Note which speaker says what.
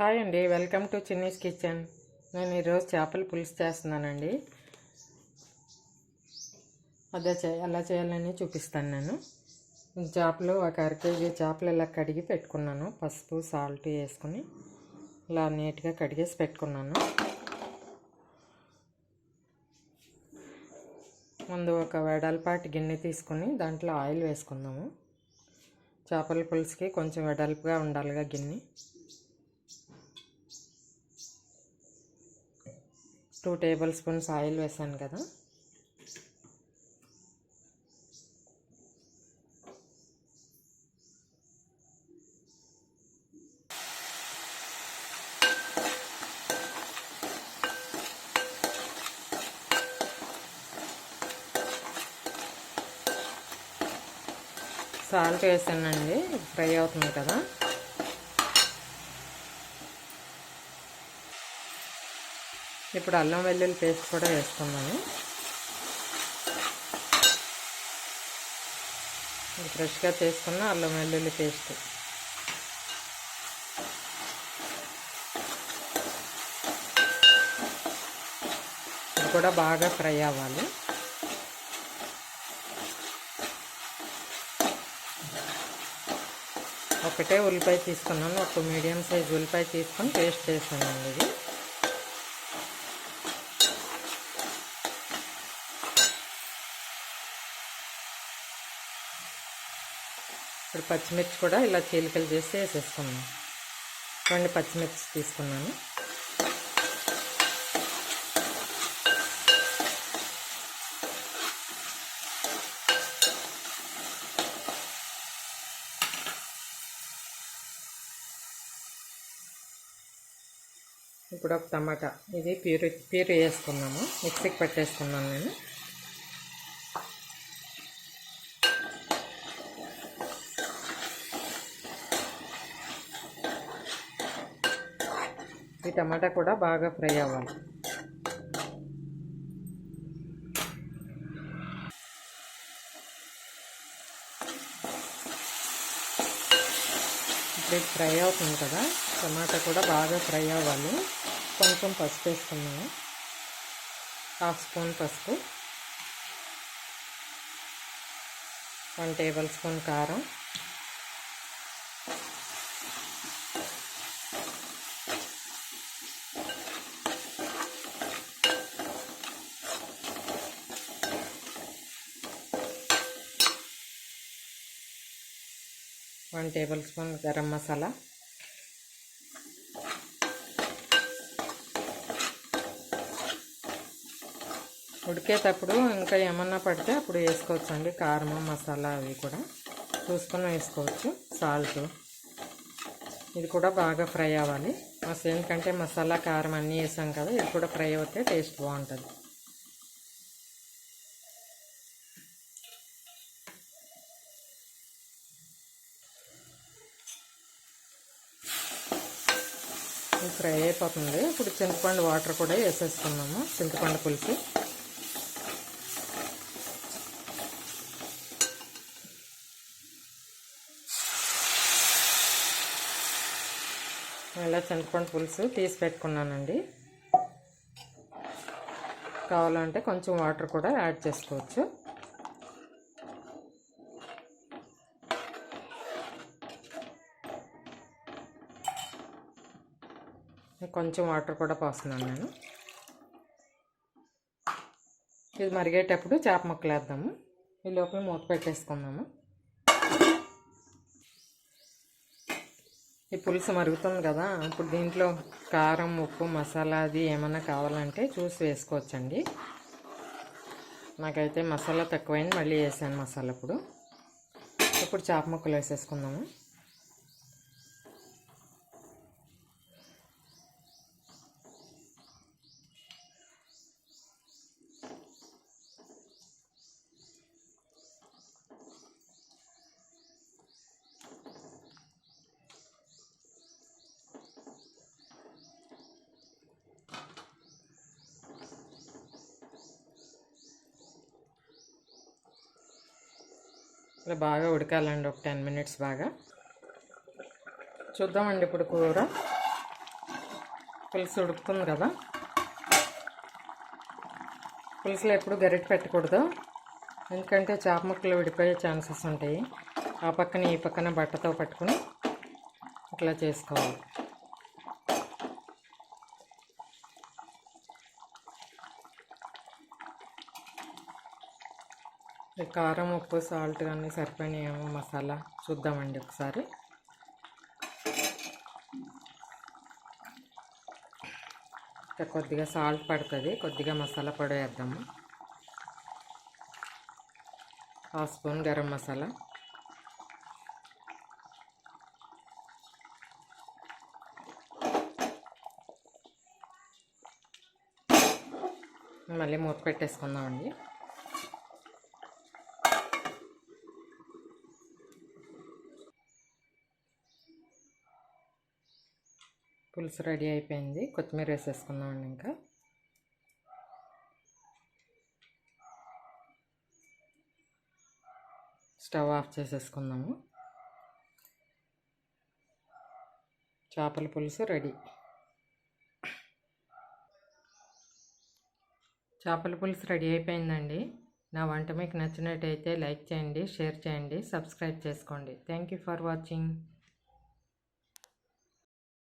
Speaker 1: Hi అండి welcome to Chinni's kitchen. నేను ఈరోజు చేపల పులుసు చేస్తున్నానండి. అదే చే ఎలా చేయాలని చూపిస్తాను నేను. చేపలు ఒక అర కేజీ చేపలు ఇలా కడిగి పెట్టుకున్నాను. పసుపు సాల్ట్ వేసుకుని ఇలా నీట్గా కడిగేసి పెట్టుకున్నాను. ముందు ఒక వెడల్పాటి గిన్నె తీసుకుని దాంట్లో ఆయిల్ వేసుకుందాము. చేపల పులుసుకి కొంచెం వెడల్పుగా ఉండాలిగా గిన్నె. టూ టేబుల్ స్పూన్స్ ఆయిల్ వేసాను కదా. సాల్ట్ వేసానండి. ఫ్రై అవుతుంది కదా. ఇప్పుడు అల్లం వెల్లుల్లి పేస్ట్ కూడా వేసుకున్నాను ఫ్రెష్గా చేసుకున్న అల్లం వెల్లుల్లి పేస్ట్. ఇది కూడా బాగా ఫ్రై అవ్వాలి. ఒకటే ఉల్లిపాయ తీసుకున్నాను. ఒక మీడియం సైజ్ ఉల్లిపాయ తీసుకొని పేస్ట్ చేశానండి ఇది. ఇప్పుడు పచ్చిమిర్చి కూడా ఇలా చీలికలు చేసి వేసేసుకున్నాను. రెండు పచ్చిమిర్చి తీసుకున్నాను. ఇప్పుడు ఒక టమాటా. ఇది ప్యూరి ప్యూరి వేసుకున్నాము. మిక్సీకి పట్టేసుకున్నాను నేను. ఈ టమాటా కూడా బాగా ఫ్రై అవ్వాలి. ఇప్పుడు ఫ్రై అవుతుంది కదా టమాటా కూడా బాగా ఫ్రై అవ్వాలి. కొంచెం పసుపు వేసుకున్నాను హాఫ్ స్పూన్ పసుపు. వన్ టేబుల్ స్పూన్ కారం. One tablespoon garam masala. ఉడికేటప్పుడు ఇంకా ఏమన్నా పడితే అప్పుడు వేసుకోవచ్చు అండి కారం మసాలా అవి కూడా చూసుకొని వేసుకోవచ్చు. సాల్ట్. ఇది కూడా బాగా ఫ్రై అవ్వాలి. మస్తు ఎందుకంటే మసాలా కారం అన్నీ వేసాం కదా ఇది కూడా ఫ్రై అవుతే టేస్ట్ బాగుంటుంది. ఫ్రై అయిపోతుంది. ఇప్పుడు చింతపండు వాటర్ కూడా వేసేసుకున్నాము. చింతపండు పులుసు. ఇలా చింతపండు పులుసు తీసి పెట్టుకున్నానండి. కావాలంటే కొంచెం వాటర్ కూడా యాడ్ చేసుకోవచ్చు. కొంచెం వాటర్ కూడా పోస్తున్నాను నేను. ఇది మరిగేటప్పుడు చేప ముక్కలు వేద్దాము ఈ లోపల మూత పెట్టేసుకుందాము. ఈ పులుసు మరుగుతుంది కదా ఇప్పుడు దీంట్లో కారం ఉప్పు మసాలా అది ఏమన్నా కావాలంటే చూసి వేసుకోవచ్చండి. నాకైతే మసాలా తక్కువైంది మళ్ళీ వేసాను మసాలా ఇప్పుడు. ఇప్పుడు చేప ముక్కలు వేసేసుకుందాము. ఇలా బాగా ఉడకాలండి ఒక టెన్ మినిట్స్ బాగా. చూద్దామండి ఇప్పుడు కూర. పులుసు ఉడుకుతుంది కదా. పులుసులో ఎప్పుడు గరిటె పెట్టకూడదు. ఎందుకంటే చేప ముక్కలు విడిపోయే ఛాన్సెస్ ఉంటాయి. ఆ పక్కన ఈ పక్కన బట్టతో పట్టుకుని ఇట్లా చేసుకోవాలి. కారం ఉప్పు సాల్ట్ అన్నీ సరిపోయినాయేమో మసాలా. చూద్దామండి ఒకసారి. కొద్దిగా సాల్ట్ పడుతుంది. కొద్దిగా మసాలా పొడి వేద్దాము. Half spoon garam masala. మళ్ళీ మూత పెట్టేసుకుందామండి. పులుసు రెడీ అయిపోయింది. కొత్తిమీర వేసేసుకుందామండి ఇంకా. స్టవ్ ఆఫ్ చేసేసుకుందాము. చేపల పులుసు రెడీ. చేపల పులుసు రెడీ అయిపోయిందండి. నా వంట మీకు నచ్చినట్టయితే లైక్ చేయండి షేర్ చేయండి సబ్స్క్రైబ్ చేసుకోండి. Thank you for watching.